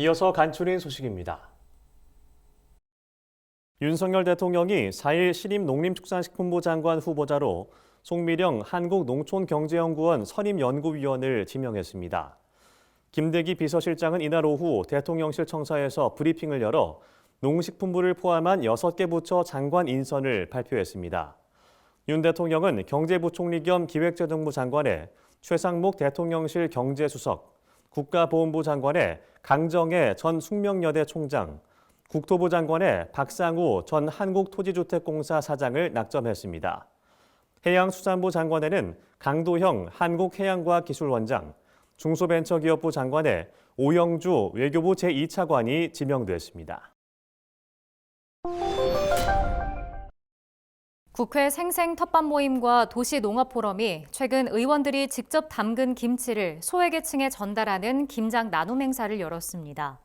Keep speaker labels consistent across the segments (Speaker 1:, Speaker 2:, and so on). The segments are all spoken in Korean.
Speaker 1: 이어서 간추린 소식입니다. 윤석열 대통령이 4일 신임 농림축산식품부 장관 후보자로 송미령 한국농촌경제연구원 선임연구위원을 지명했습니다. 김대기 비서실장은 이날 오후 대통령실 청사에서 브리핑을 열어 농식품부를 포함한 6개 부처 장관 인선을 발표했습니다. 윤 대통령은 경제부총리 겸 기획재정부 장관에 최상목 대통령실 경제수석, 국가보훈부 장관에 강정혜 전 숙명여대 총장, 국토부 장관에 박상우 전 한국토지주택공사 사장을 낙점했습니다. 해양수산부 장관에는 강도형 한국해양과학기술원장, 중소벤처기업부 장관에 오영주 외교부 제2차관이 지명됐습니다.
Speaker 2: 국회 생생 텃밭 모임과 도시 농업 포럼이 최근 의원들이 직접 담근 김치를 소외계층에 전달하는 김장 나눔 행사를 열었습니다.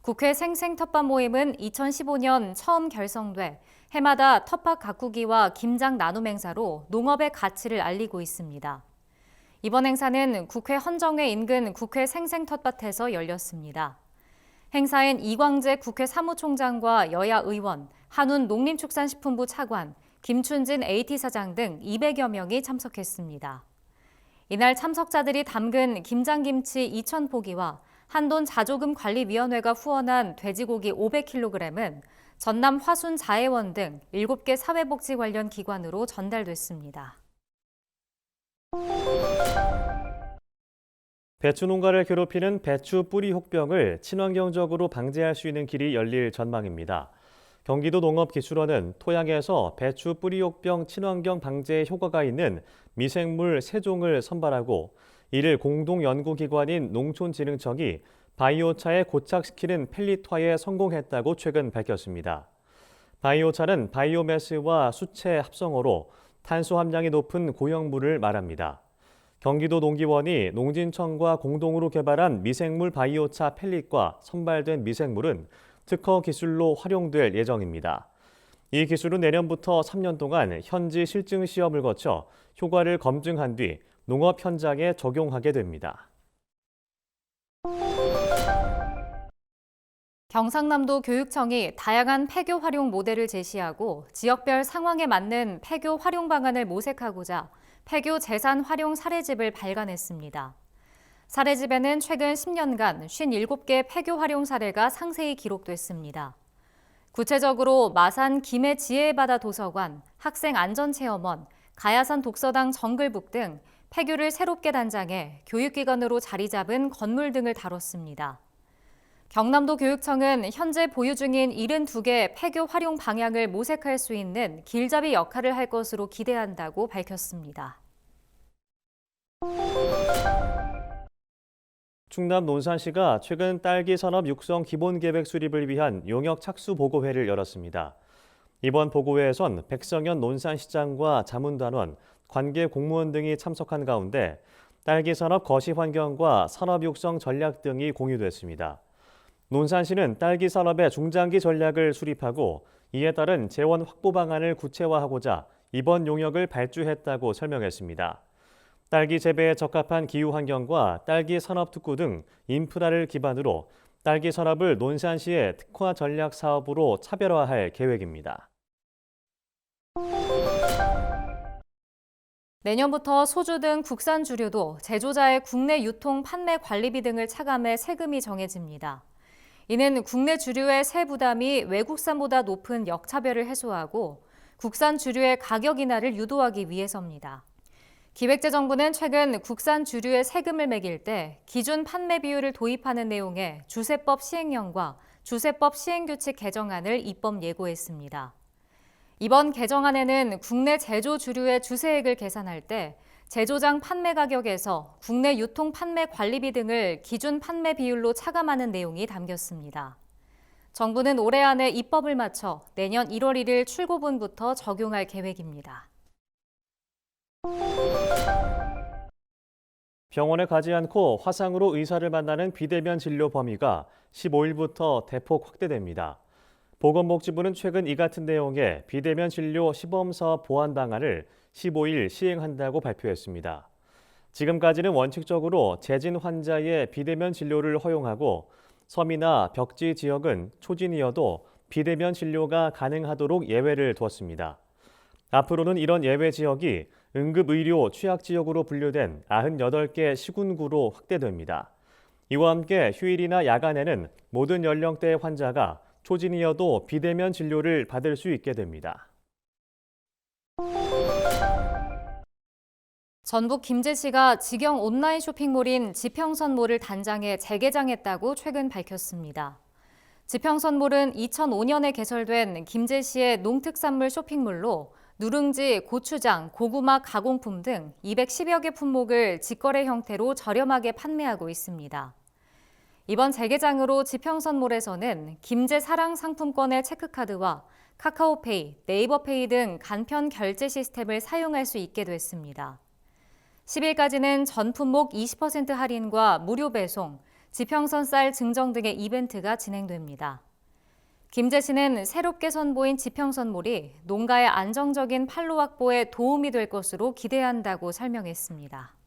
Speaker 2: 국회 생생 텃밭 모임은 2015년 처음 결성돼 해마다 텃밭 가꾸기와 김장 나눔 행사로 농업의 가치를 알리고 있습니다. 이번 행사는 국회 헌정회 인근 국회 생생 텃밭에서 열렸습니다. 행사엔 이광재 국회 사무총장과 여야 의원, 한운 농림축산식품부 차관, 김춘진 AT 사장 등 200여 명이 참석했습니다. 이날 참석자들이 담근 김장김치 2,000포기와 한돈 자조금 관리위원회가 후원한 돼지고기 500kg은 전남 화순 자해원 등 7개 사회복지 관련 기관으로 전달됐습니다.
Speaker 1: 배추 농가를 괴롭히는 배추 뿌리 혹병을 친환경적으로 방제할 수 있는 길이 열릴 전망입니다. 경기도 농업기술원은 토양에서 배추 뿌리 혹병 친환경 방제에 효과가 있는 미생물 세종을 선발하고 이를 공동 연구기관인 농촌진흥청이 바이오차에 고착시키는 펠리트화에 성공했다고 최근 밝혔습니다. 바이오차는 바이오매스와 수채 합성어로 탄소 함량이 높은 고형물을 말합니다. 경기도 농기원이 농진청과 공동으로 개발한 미생물 바이오차 펠릿과 선발된 미생물은 특허 기술로 활용될 예정입니다. 이 기술은 내년부터 3년 동안 현지 실증 시험을 거쳐 효과를 검증한 뒤 농업 현장에 적용하게 됩니다.
Speaker 2: 경상남도 교육청이 다양한 폐교 활용 모델을 제시하고 지역별 상황에 맞는 폐교 활용 방안을 모색하고자 폐교 재산 활용 사례집을 발간했습니다. 사례집에는 최근 10년간 57개 폐교 활용 사례가 상세히 기록됐습니다. 구체적으로 마산 김해 지혜바다 도서관, 학생 안전체험원, 가야산 독서당 정글북 등 폐교를 새롭게 단장해 교육기관으로 자리 잡은 건물 등을 다뤘습니다. 경남도 교육청은 현재 보유 중인 72개 폐교 활용 방향을 모색할 수 있는 길잡이 역할을 할 것으로 기대한다고 밝혔습니다.
Speaker 1: 충남 논산시가 최근 딸기 산업 육성 기본 계획 수립을 위한 용역 착수 보고회를 열었습니다. 이번 보고회에선 백성현 논산시장과 자문단원, 관계 공무원 등이 참석한 가운데 딸기 산업 거시 환경과 산업 육성 전략 등이 공유됐습니다. 논산시는 딸기 산업의 중장기 전략을 수립하고 이에 따른 재원 확보 방안을 구체화하고자 이번 용역을 발주했다고 설명했습니다. 딸기 재배에 적합한 기후 환경과 딸기 산업 특구 등 인프라를 기반으로 딸기 산업을 논산시의 특화 전략 사업으로 차별화할 계획입니다.
Speaker 2: 내년부터 소주 등 국산 주류도 제조자의 국내 유통 판매 관리비 등을 차감해 세금이 정해집니다. 이는 국내 주류의 세 부담이 외국산보다 높은 역차별을 해소하고 국산 주류의 가격 인하를 유도하기 위해서입니다. 기획재정부는 최근 국산 주류의 세금을 매길 때 기준 판매 비율을 도입하는 내용의 주세법 시행령과 주세법 시행규칙 개정안을 입법 예고했습니다. 이번 개정안에는 국내 제조 주류의 주세액을 계산할 때 제조장 판매 가격에서 국내 유통 판매 관리비 등을 기준 판매 비율로 차감하는 내용이 담겼습니다. 정부는 올해 안에 입법을 마쳐 내년 1월 1일 출고분부터 적용할 계획입니다.
Speaker 1: 병원에 가지 않고 화상으로 의사를 만나는 비대면 진료 범위가 15일부터 대폭 확대됩니다. 보건복지부는 최근 이 같은 내용의 비대면 진료 시범사업 보완 방안을 15일 시행한다고 발표했습니다. 지금까지는 원칙적으로 재진 환자의 비대면 진료를 허용하고 섬이나 벽지 지역은 초진이어도 비대면 진료가 가능하도록 예외를 두었습니다. 앞으로는 이런 예외 지역이 응급의료 취약 지역으로 분류된 98개 시군구로 확대됩니다. 이와 함께 휴일이나 야간에는 모든 연령대의 환자가 초진이어도 비대면 진료를 받을 수 있게 됩니다.
Speaker 2: 전북 김제시가 직영 온라인 쇼핑몰인 지평선몰을 단장해 재개장했다고 최근 밝혔습니다. 지평선몰은 2005년에 개설된 김제시의 농특산물 쇼핑몰로 누룽지, 고추장, 고구마 가공품 등 210여 개 품목을 직거래 형태로 저렴하게 판매하고 있습니다. 이번 재개장으로 지평선몰에서는 김제 사랑 상품권의 체크카드와 카카오페이, 네이버페이 등 간편 결제 시스템을 사용할 수 있게 됐습니다. 10일까지는 전 품목 20% 할인과 무료 배송, 지평선 쌀 증정 등의 이벤트가 진행됩니다. 김제시는 새롭게 선보인 지평선몰이 농가의 안정적인 판로 확보에 도움이 될 것으로 기대한다고 설명했습니다.